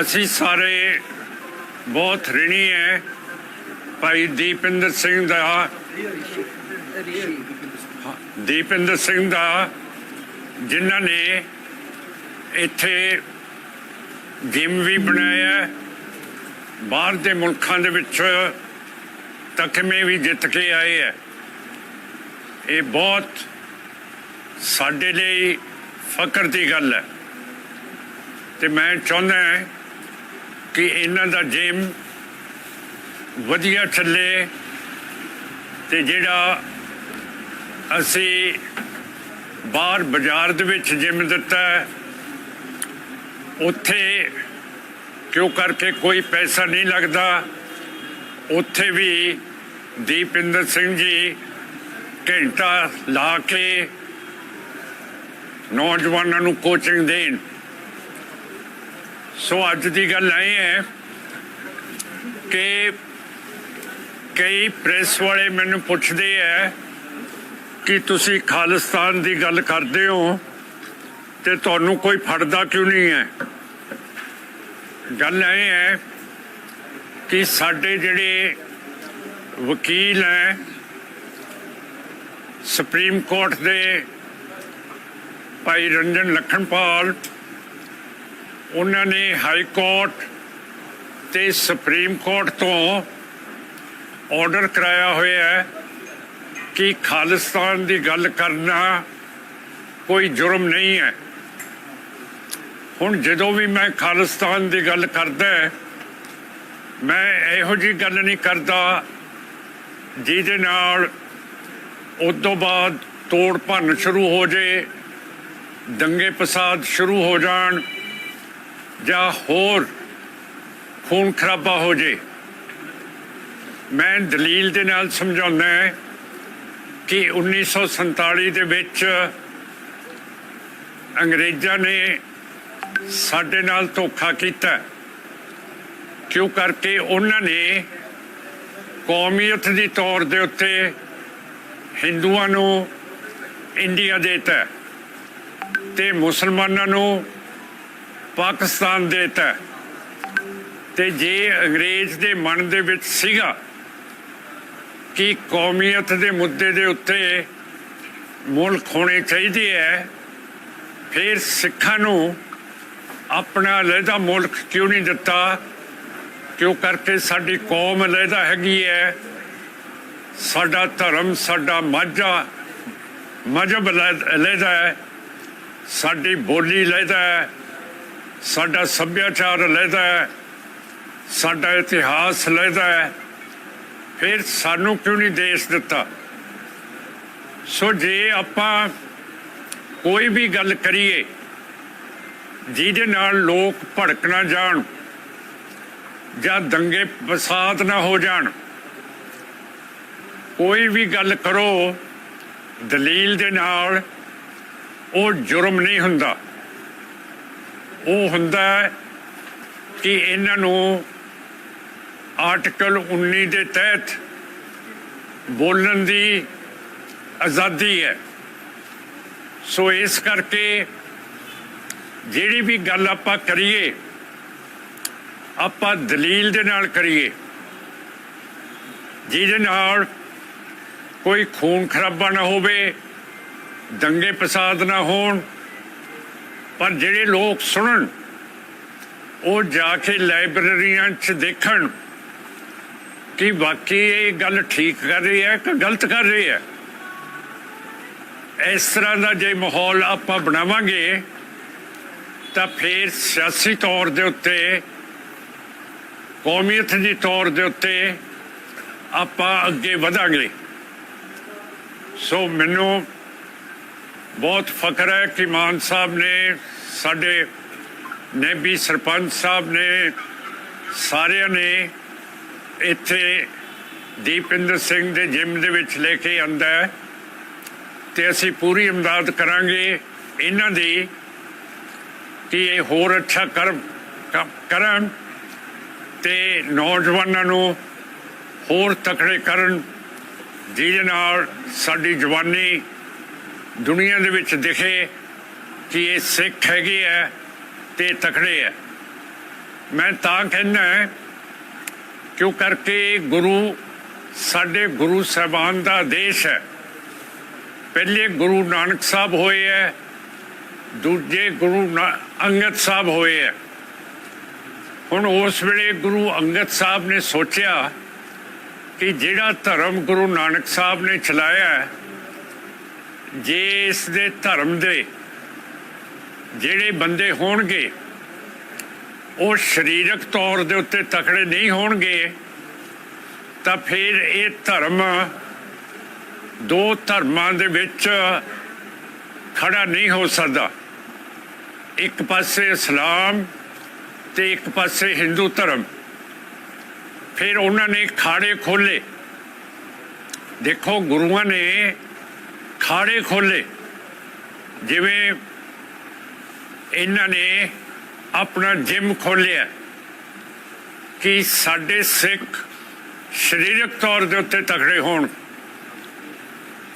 ਅਸੀਂ ਸਾਰੇ ਬਹੁਤ ਰਿਣੀ ਹੈ ਭਾਈ ਦੀਪਿੰਦਰ ਸਿੰਘ ਦਾ ਦੀਪਿੰਦਰ ਸਿੰਘ ਦਾ, ਜਿਨ੍ਹਾਂ ਨੇ ਇੱਥੇ ਜਿਮ ਵੀ ਬਣਾਇਆ ਬਾਹਰ ਦੇ ਮੁਲਕਾਂ ਦੇ ਵਿੱਚ ਤਕਮੇ ਵੀ ਜਿੱਤ ਕੇ ਆਏ ਹੈ ਇਹ ਬਹੁਤ ਸਾਡੇ ਲਈ ਫਕਰ ਦੀ ਗੱਲ ਹੈ ਤੇ ਮੈਂ ਚਾਹੁੰਦਾ ਹਾਂ ਕਿ ਇਹਨਾਂ ਦਾ ਜਿਮ ਵਧੀਆ ਚੱਲੇ ਤੇ ਜਿਹੜਾ ਅਸੀਂ ਬਾਹਰ ਬਾਜ਼ਾਰ ਦੇ ਵਿੱਚ ਜਿਮ ਦਿੱਤਾ ਉੱਥੇ ਕਿਉਂ ਕਰਕੇ ਕੋਈ ਪੈਸਾ ਨਹੀਂ ਲੱਗਦਾ? ਉੱਥੇ ਵੀ ਦੀਪਿੰਦਰ ਸਿੰਘ ਜੀ ਘੰਟਾ ਲਾ ਕੇ ਨੌਜਵਾਨਾਂ ਨੂੰ ਕੋਚਿੰਗ ਦੇਣ। ਸੋ ਅੱਜ ਦੀ ਗੱਲ ਇਹ ਹੈ ਕਿ ਕਈ ਪ੍ਰੈਸ ਵਾਲੇ ਮੈਨੂੰ ਪੁੱਛਦੇ ਐ ਕਿ ਤੁਸੀਂ ਖਾਲਿਸਤਾਨ ਦੀ ਗੱਲ ਕਰਦੇ ਹੋ ਤੇ ਤੁਹਾਨੂੰ ਕੋਈ ਫੜਦਾ ਕਿਉਂ ਨਹੀਂ ਹੈ? ਗੱਲ ਇਹ ਹੈ ਕਿ ਸਾਡੇ ਜਿਹੜੇ ਵਕੀਲ ਹੈ, ਸੁਪਰੀਮ ਕੋਰਟ ਦੇ ਭਾਈ ਰੰਜਨ ਲਖਨਪਾਲ ਉਹਨਾਂ ਨੇ ਹਾਈ ਕੋਰਟ ਤੇ ਸੁਪਰੀਮ ਕੋਰਟ ਤੋਂ ਆਰਡਰ ਕਰਾਇਆ ਹੋਇਆ ਹੈ ਕਿ ਖਾਲਿਸਤਾਨ ਦੀ ਗੱਲ ਕਰਨਾ ਕੋਈ ਜੁਰਮ ਨਹੀਂ ਹੈ। ਹੁਣ ਜਦੋਂ ਵੀ ਮੈਂ ਖਾਲਿਸਤਾਨ ਦੀ ਗੱਲ ਕਰਦਾ ਮੈਂ ਇਹੋ ਜੀ ਗੱਲ ਨਹੀਂ ਕਰਦਾ ਜਿਹਦੇ ਨਾਲ ਉਸ ਤੋਂ ਬਾਅਦ ਤੋੜ ਭੰਨ ਸ਼ੁਰੂ ਹੋ ਜੇ, ਦੰਗੇ ਫਸਾਦ ਸ਼ੁਰੂ ਹੋ ਜਾਣ ਜਾਂ ਹੋਰ ਖੂਨ ਖਰਾਬਾ ਹੋ ਜੇ। ਮੈਂ ਦਲੀਲ ਦੇ ਨਾਲ ਸਮਝਾਉਂਦਾ ਕਿ 1947 ਦੇ ਵਿੱਚ ਅੰਗਰੇਜ਼ਾਂ ਨੇ ਸਾਡੇ ਨਾਲ ਧੋਖਾ ਕੀਤਾ। ਕਿਉਂ ਕਰਕੇ ਉਹਨਾਂ ਨੇ ਕੌਮੀਅਤ ਦੀ ਤੌਰ ਦੇ ਉੱਤੇ ਹਿੰਦੂਆਂ ਨੂੰ ਇੰਡੀਆ ਦੇਤਾ ਤੇ ਮੁਸਲਮਾਨਾਂ ਨੂੰ ਪਾਕਿਸਤਾਨ ਦੇਤਾ ਤੇ ਜੇ ਅੰਗਰੇਜ਼ ਦੇ ਮਨ ਦੇ ਵਿੱਚ ਸੀਗਾ ਕਿ ਕੌਮੀਅਤ ਦੇ ਮੁੱਦੇ ਦੇ ਉੱਤੇ ਮੁਲਕ ਹੋਣੇ ਚਾਹੀਦੇ ਹੈ ਫਿਰ ਸਿੱਖਾਂ ਨੂੰ ਆਪਣਾ ਅਲੱਗਾ ਮੁਲਕ ਕਿਉਂ ਨਹੀਂ ਦਿੱਤਾ? ਕਿਉਂ ਕਰਕੇ ਸਾਡੀ ਕੌਮ ਅਲੱਗਾ ਹੈਗੀ ਹੈ ਸਾਡਾ ਧਰਮ, ਸਾਡਾ ਮਾਝਾ ਮਜਬ ਅਲੱਗਾ ਹੈ ਸਾਡੀ ਬੋਲੀ ਅਲੱਗਾ ਹੈ ਸਾਡਾ ਸੱਭਿਆਚਾਰ ਅਲੱਗਾ ਹੈ, ਸਾਡਾ ਇਤਿਹਾਸ ਅਲੱਗਾ ਹੈ। ਫਿਰ ਸਾਨੂੰ ਕਿਉਂ ਨਹੀਂ ਦੇਸ਼ ਦਿੱਤਾ? ਸੋ ਜੇ ਆਪਾਂ ਕੋਈ ਵੀ ਗੱਲ ਕਰੀਏ, ਜਿਹਦੇ ਨਾਲ ਲੋਕ ਭੜਕ ਨਾ ਜਾਣ ਜਾਂ ਦੰਗੇ ਫਸਾਦ ਨਾ ਹੋ ਜਾਣ, ਕੋਈ ਵੀ ਗੱਲ ਕਰੋ, ਦਲੀਲ ਦੇ ਨਾਲ ਉਹ ਜੁਰਮ ਨਹੀਂ ਹੁੰਦਾ। ਉਹ ਹੁੰਦਾ ਕਿ ਇਹਨਾਂ ਨੂੰ ਆਰਟੀਕਲ 19 ਦੇ ਤਹਿਤ ਬੋਲਣ ਦੀ ਆਜ਼ਾਦੀ ਹੈ। ਸੋ ਇਸ ਕਰਕੇ ਜਿਹੜੀ ਵੀ ਗੱਲ ਆਪਾਂ ਕਰੀਏ, ਆਪਾਂ ਦਲੀਲ ਦੇ ਨਾਲ ਕਰੀਏ, ਜਿਹਦੇ ਨਾਲ ਕੋਈ ਖੂਨ ਖਰਾਬਾ ਨਾ ਹੋਵੇ, ਦੰਗੇ ਫਸਾਦ ਨਾ ਹੋਣ ਪਰ ਜਿਹੜੇ ਲੋਕ ਸੁਣਨ, ਉਹ ਜਾ ਕੇ ਲਾਇਬ੍ਰੇਰੀਆਂ 'ਚ ਦੇਖਣ ਕਿ ਵਾਕਈ ਇਹ ਗੱਲ ਠੀਕ ਕਰ ਰਹੀ ਹੈ ਕਿ ਗਲਤ ਕਰ ਰਹੀ ਹੈ। ਇਸ ਤਰ੍ਹਾਂ ਦਾ ਜੇ ਮਾਹੌਲ ਆਪਾਂ ਬਣਾਵਾਂਗੇ, ਤਾਂ ਫਿਰ ਸਿਆਸੀ ਤੌਰ ਦੇ ਉੱਤੇ, ਕੌਮੀਅਤ ਦੀ ਤੌਰ ਦੇ ਉੱਤੇ ਆਪਾਂ ਅੱਗੇ ਵਧਾਂਗੇ। ਸੋ ਮੈਨੂੰ ਬਹੁਤ ਫਖਰ ਹੈ ਕਿ ਮਾਨ ਸਾਹਿਬ ਨੇ ਸਾਡੇ ਨੇਬੀ ਸਰਪੰਚ ਸਾਹਿਬ ਨੇ ਸਾਰਿਆਂ ਨੇ ਇੱਥੇ ਦੀਪਿੰਦਰ ਸਿੰਘ ਦੇ ਜਿਮ ਦੇ ਵਿੱਚ ਲੈ ਕੇ ਆਂਦਾ ਹੈ ਤੇ ਅਸੀਂ ਪੂਰੀ ਇਮਦਾਦ ਕਰਾਂਗੇ ਇਹਨਾਂ ਦੀ ਕਿ ਇਹ ਹੋਰ ਅੱਛਾ ਕਰ ਕਰਨ ਤੇ ਨੌਜਵਾਨਾਂ ਨੂੰ ਹੋਰ ਤਕੜੇ ਕਰਨ ਜਿਹਦੇ ਨਾਲ ਸਾਡੀ ਜਵਾਨੀ ਦੁਨੀਆ ਦੇ ਵਿੱਚ ਦਿਖੇ ਕਿ ਇਹ ਸਿੱਖ ਹੈਗੇ ਆ ਤੇ ਤਕੜੇ ਆ। ਮੈਂ ਤਾਂ ਕਹਿੰਦਾ ਕਿਉਂ ਕਰਕੇ ਗੁਰੂ ਸਾਡੇ ਗੁਰੂ ਸਾਹਿਬਾਨ ਦਾ ਦੇਸ਼ ਹੈ। ਪਹਿਲੇ ਗੁਰੂ ਨਾਨਕ ਸਾਹਿਬ ਹੋਏ ਹੈ ਦੂਜੇ ਗੁਰੂ ਅੰਗਦ ਸਾਹਿਬ ਹੋਏ ਹੈ ਹੁਣ ਉਸ ਵੇਲੇ ਗੁਰੂ ਅੰਗਦ ਸਾਹਿਬ ਨੇ ਸੋਚਿਆ ਕਿ ਜਿਹੜਾ ਧਰਮ ਗੁਰੂ ਨਾਨਕ ਸਾਹਿਬ ਨੇ ਚਲਾਇਆ ਹੈ, ਜੇ ਇਸ ਦੇ ਧਰਮ ਦੇ ਜਿਹੜੇ ਬੰਦੇ ਹੋਣਗੇ, ਉਹ ਸਰੀਰਕ ਤੌਰ ਦੇ ਉੱਤੇ ਤਕੜੇ ਨਹੀਂ ਹੋਣਗੇ, ਤਾਂ ਫਿਰ ਇਹ ਧਰਮ ਦੋ ਧਰਮਾਂ ਦੇ ਵਿੱਚ ਖੜਾ ਨਹੀਂ ਹੋ ਸਕਦਾ। ਇੱਕ ਪਾਸੇ ਇਸਲਾਮ ਤੇ ਇੱਕ ਪਾਸੇ ਹਿੰਦੂ ਧਰਮ। ਫਿਰ ਉਹਨਾਂ ਨੇ ਖਾੜੇ ਖੋਲੇ ਦੇਖੋ ਗੁਰੂਆਂ ਨੇ ਖਾੜੇ ਖੋਲੇ ਜਿਵੇਂ ਇਹਨਾਂ ਨੇ ਆਪਣਾ ਜਿਮ ਖੋਲਿਆ ਕਿ ਸਾਡੇ ਸਿੱਖ ਸਰੀਰਕ ਤੌਰ ਦੇ ਉੱਤੇ ਤਕੜੇ ਹੋਣ।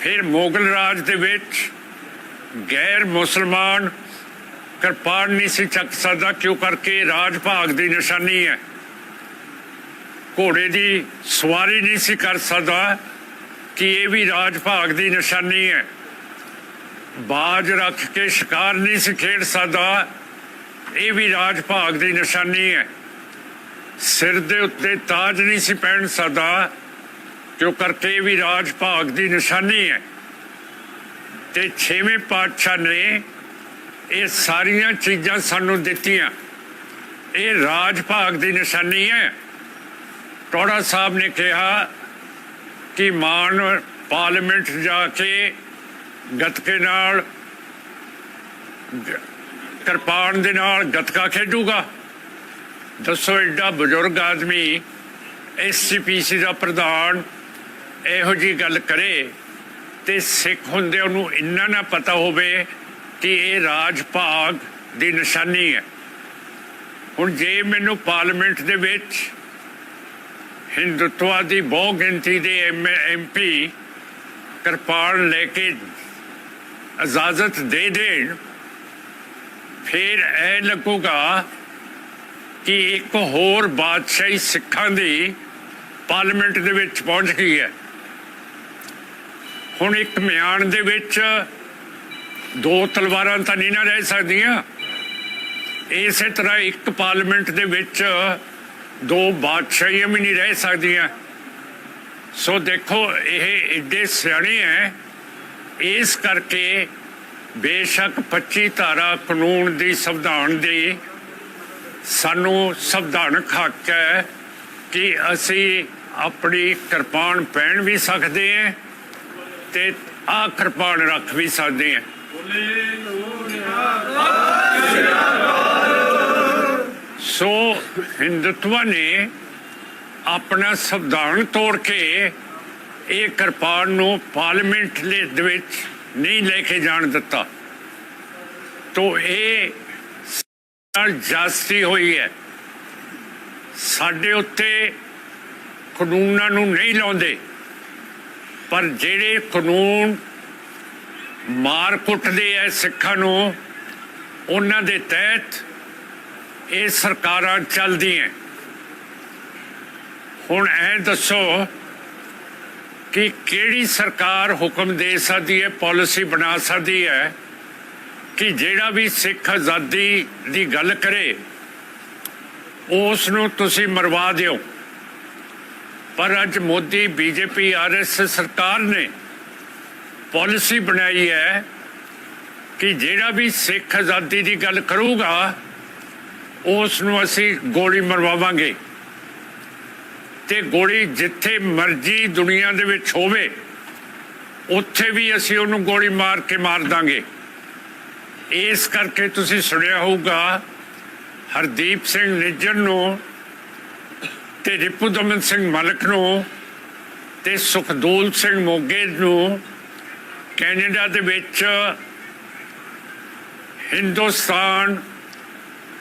ਫਿਰ ਮੁਗਲ ਰਾਜ ਦੇ ਵਿੱਚ ਗੈਰ ਮੁਸਲਮਾਨ ਕਿਰਪਾਨ ਨਹੀਂ ਸੀ ਚੱਕ ਸਕਦਾ, ਕਿਉਂ ਕਰਕੇ ਰਾਜ ਭਾਗ ਦੀ ਨਿਸ਼ਾਨੀ ਹੈ। ਘੋੜੇ ਦੀ ਸਵਾਰੀ ਨਹੀਂ ਸੀ ਕਰ ਸਕਦਾ। ਕਿ ਇਹ ਵੀ ਰਾਜ ਭਾਗ ਦੀ ਨਿਸ਼ਾਨੀ ਹੈ। ਬਾਜ ਰੱਖ ਕੇ ਸ਼ਿਕਾਰ ਨਹੀਂ ਸੀ ਖੇਡ ਸਕਦਾ। ਇਹ ਵੀ ਰਾਜ ਭਾਗ ਦੀ ਨਿਸ਼ਾਨੀ ਹੈ। ਸਿਰ ਦੇ ਉੱਤੇ ਤਾਜ ਨਹੀਂ ਸੀ ਪਹਿਨ ਸਕਦਾ ਕਿਉਂ ਕਰਕੇ ਇਹ ਵੀ ਰਾਜ ਭਾਗ ਦੀ ਨਿਸ਼ਾਨੀ ਹੈ। ਤੇ ਛੇਵੇਂ ਪਾਤਸ਼ਾਹ ਨੇ ਇਹ ਸਾਰੀਆਂ ਚੀਜ਼ਾਂ ਸਾਨੂੰ ਦਿੱਤੀਆਂ। ਇਹ ਰਾਜ ਭਾਗ ਦੀ ਨਿਸ਼ਾਨੀ ਹੈ। ਟੋੜਾ ਸਾਹਿਬ ਨੇ ਕਿਹਾ ਕਿ ਮਾਨ ਪਾਰਲੀਮੈਂਟ ਜਾ ਕੇ ਗੱਤਕੇ ਨਾਲ, ਕਿਰਪਾਨ ਦੇ ਨਾਲ ਗੱਤਕਾ ਖੇਡੂਗਾ? ਦੱਸੋ ਐਡਾ ਬਜ਼ੁਰਗ ਆਦਮੀ ਐਸਸੀਪੀਸੀ ਦਾ ਪ੍ਰਧਾਨ ਇਹੋ ਜੀ ਗੱਲ ਕਰੇ ਤੇ ਸਿੱਖ ਹੁੰਦੇ ਉਹਨੂੰ ਇੰਨਾ ਨਾ ਪਤਾ ਹੋਵੇ ਕਿ ਇਹ ਰਾਜ ਭਾਗ ਦੀ ਨਿਸ਼ਾਨੀ ਹੈ। ਹੁਣ ਜੇ ਮੈਨੂੰ ਪਾਰਲੀਮੈਂਟ ਦੇ ਵਿੱਚ ਹਿੰਦੁੱਤਵਾ ਦੀ ਬਹੁ ਗਿਣਤੀ ਦੇ ਐਮਪੀ ਕਿਰਪਾਨ ਲੈ ਕੇ ਇਜਾਜ਼ਤ ਦੇ ਦੇਣ, ਫਿਰ ਇਹ ਲੱਗੂਗਾ ਕਿ ਇੱਕ ਹੋਰ ਬਾਦਸ਼ਾਹੀ ਸਿੱਖਾਂ ਦੀ ਪਾਰਲੀਮੈਂਟ ਦੇ ਵਿੱਚ ਪਹੁੰਚ ਗਈ ਹੈ। ਹੁਣ ਇੱਕ ਮਿਆਨ ਦੇ ਵਿੱਚ ਦੋ ਤਲਵਾਰਾਂ ਤਾਂ ਨਹੀਂ ਨਾ ਰਹਿ ਸਕਦੀਆਂ। ਇਸੇ ਤਰ੍ਹਾਂ ਇੱਕ ਪਾਰਲੀਮੈਂਟ ਦੇ ਵਿੱਚ ਦੋ ਬਾਦਸ਼ਾਹੀਆਂ ਵੀ ਨਹੀਂ ਰਹਿ ਸਕਦੀਆਂ। ਸੋ ਦੇਖੋ, ਇਹ ਏਡੇ ਸਿਆਣੇ ਹੈ ਇਸ ਕਰਕੇ ਬੇਸ਼ੱਕ 25 ਧਾਰਾ ਕਾਨੂੰਨ ਦੀ ਸੰਵਿਧਾਨ ਦੀ ਸਾਨੂੰ ਸੰਵਿਧਾਨਕ ਹੱਕ ਹੈ ਕਿ ਅਸੀਂ ਆਪਣੀ ਕਿਰਪਾਨ ਪਹਿਨ ਵੀ ਸਕਦੇ ਹਾਂ ਤੇ ਆ ਕਿਰਪਾਨ ਰੱਖ ਵੀ ਸਕਦੇ ਹਾਂ। ਸੋ ਹਿੰਦੁਤਵਾ ਨੇ ਆਪਣਾ ਸੰਵਿਧਾਨ ਤੋੜ ਕੇ ਇਹ ਕਿਰਪਾਨ ਨੂੰ ਪਾਰਲੀਮੈਂਟ ਦੇ ਵਿੱਚ ਨਹੀਂ ਲੈ ਕੇ ਜਾਣ ਦਿੱਤਾ। ਤੋ ਇਹ ਨਾਲ ਜਾਸਤੀ ਹੋਈ ਹੈ। ਸਾਡੇ ਉੱਤੇ ਕਾਨੂੰਨਾਂ ਨੂੰ ਨਹੀਂ ਲਾਉਂਦੇ, ਪਰ ਜਿਹੜੇ ਕਾਨੂੰਨ ਮਾਰ ਕੁੱਟਦੇ ਐ ਸਿੱਖਾਂ ਨੂੰ, ਉਹਨਾਂ ਦੇ ਤਹਿਤ ਇਹ ਸਰਕਾਰਾਂ ਚੱਲਦੀਆਂ। ਹੁਣ ਐ ਦੱਸੋ ਕਿ ਕਿਹੜੀ ਸਰਕਾਰ ਹੁਕਮ ਦੇ ਸਕਦੀ ਹੈ, ਪਾਲਿਸੀ ਬਣਾ ਸਕਦੀ ਹੈ ਕਿ ਜਿਹੜਾ ਵੀ ਸਿੱਖ ਆਜ਼ਾਦੀ ਦੀ ਗੱਲ ਕਰੇ ਉਸ ਨੂੰ ਤੁਸੀਂ ਮਰਵਾ ਦਿਓ। ਪਰ ਅੱਜ ਮੋਦੀ, ਬੀਜੇਪੀ ਆਰਐਸਐਸ ਸਰਕਾਰ ਨੇ ਪਾਲਿਸੀ ਬਣਾਈ ਹੈ ਕਿ ਜਿਹੜਾ ਵੀ ਸਿੱਖ ਆਜ਼ਾਦੀ ਦੀ ਗੱਲ ਕਰੂਗਾ ਉਸ ਨੂੰ ਅਸੀਂ ਗੋਲੀ ਮਰਵਾਵਾਂਗੇ। ਤੇ ਗੋਲੀ ਜਿੱਥੇ ਮਰਜ਼ੀ ਦੁਨੀਆ ਦੇ ਵਿੱਚ ਹੋਵੇ, ਉੱਥੇ ਵੀ ਅਸੀਂ ਉਹਨੂੰ ਗੋਲੀ ਮਾਰ ਕੇ ਮਾਰ ਦਾਂਗੇ। ਇਸ ਕਰਕੇ ਤੁਸੀਂ ਸੁਣਿਆ ਹੋਊਗਾ, ਹਰਦੀਪ ਸਿੰਘ ਨਿੱਜਰ ਨੂੰ ਤੇ ਰਿਪੁਦਮਨ ਸਿੰਘ ਮਲਕ ਨੂੰ ਤੇ ਸੁਖਦੂਲ ਸਿੰਘ ਮੋਗੇ ਨੂੰ ਕੈਨੇਡਾ ਦੇ ਵਿੱਚ ਹਿੰਦੁਸਤਾਨ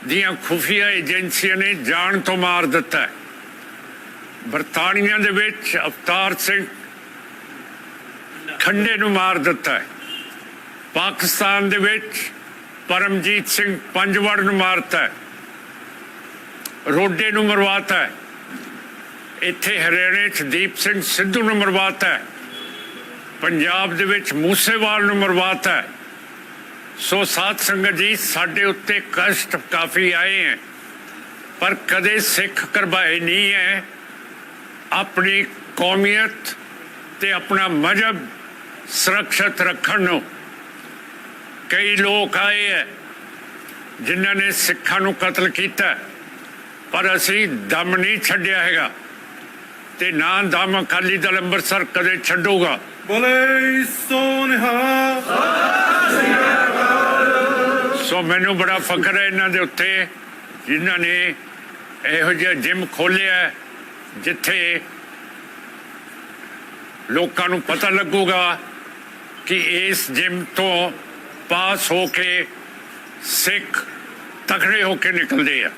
ਦੀਆਂ ਖੁਫੀਆ ਏਜੰਸੀਆਂ ਨੇ ਜਾਣ ਤੋਂ ਮਾਰ ਦਿੱਤਾ ਬਰਤਾਨੀਆ ਦੇ ਵਿੱਚ ਅਵਤਾਰ ਸਿੰਘ ਖੰਡੇ ਨੂੰ ਮਾਰ ਦਿੱਤਾ ਪਾਕਿਸਤਾਨ ਦੇ ਵਿੱਚ ਪਰਮਜੀਤ ਸਿੰਘ ਪੰਜਵੜ ਨੂੰ ਮਾਰਤਾ ਰੋਡੇ ਨੂੰ ਮਰਵਾਤਾ ਇੱਥੇ ਹਰਿਆਣੇ 'ਚ ਦੀਪ ਸਿੰਘ ਸਿੱਧੂ ਨੂੰ ਮਰਵਾਤਾ ਪੰਜਾਬ ਦੇ ਵਿੱਚ ਮੂਸੇਵਾਲ ਨੂੰ ਮਰਵਾਤਾ ਸੋ ਸਾਧ ਸੰਗਤ ਜੀ, ਸਾਡੇ ਉੱਤੇ ਕਸ਼ਟ ਕਾਫੀ ਆਏ ਹੈ, ਪਰ ਕਦੇ ਸਿੱਖ ਕਰਵਾਏ ਨਹੀਂ ਹੈ। ਆਪਣੀ ਕੌਮੀਅਤ ਤੇ ਆਪਣਾ ਮਜਹਬ ਸੁਰੱਖਿਅਤ ਰੱਖਣ ਨੂੰ ਕਈ ਲੋਕ ਆਏ ਹੈ, ਜਿਨ੍ਹਾਂ ਨੇ ਸਿੱਖਾਂ ਨੂੰ ਕਤਲ ਕੀਤਾ, ਪਰ ਅਸੀਂ ਦਮ ਨਹੀਂ ਛੱਡਿਆ ਹੈਗਾ ਤੇ ਨਾ ਦਮ ਅਕਾਲੀ ਦਲ ਅੰਮ੍ਰਿਤਸਰ ਕਦੇ ਛੱਡੂਗਾ। ਬੋਲੇ ਸੋਨਿਹਾ ਸੋ ਮੈਨੂੰ ਬੜਾ ਫਖਰ ਹੈ ਇਹਨਾਂ ਦੇ ਉੱਤੇ, ਜਿਨ੍ਹਾਂ ਨੇ ਇਹੋ ਜਿਹਾ ਜਿਮ ਖੋਲਿਆ ਜਿੱਥੇ ਲੋਕਾਂ ਨੂੰ ਪਤਾ ਲੱਗੂਗਾ ਕਿ ਇਸ ਜਿਮ ਤੋਂ ਪਾਸ ਹੋ ਕੇ ਸਿੱਖ ਤਕੜੇ ਹੋ ਕੇ ਨਿਕਲਦੇ ਆ।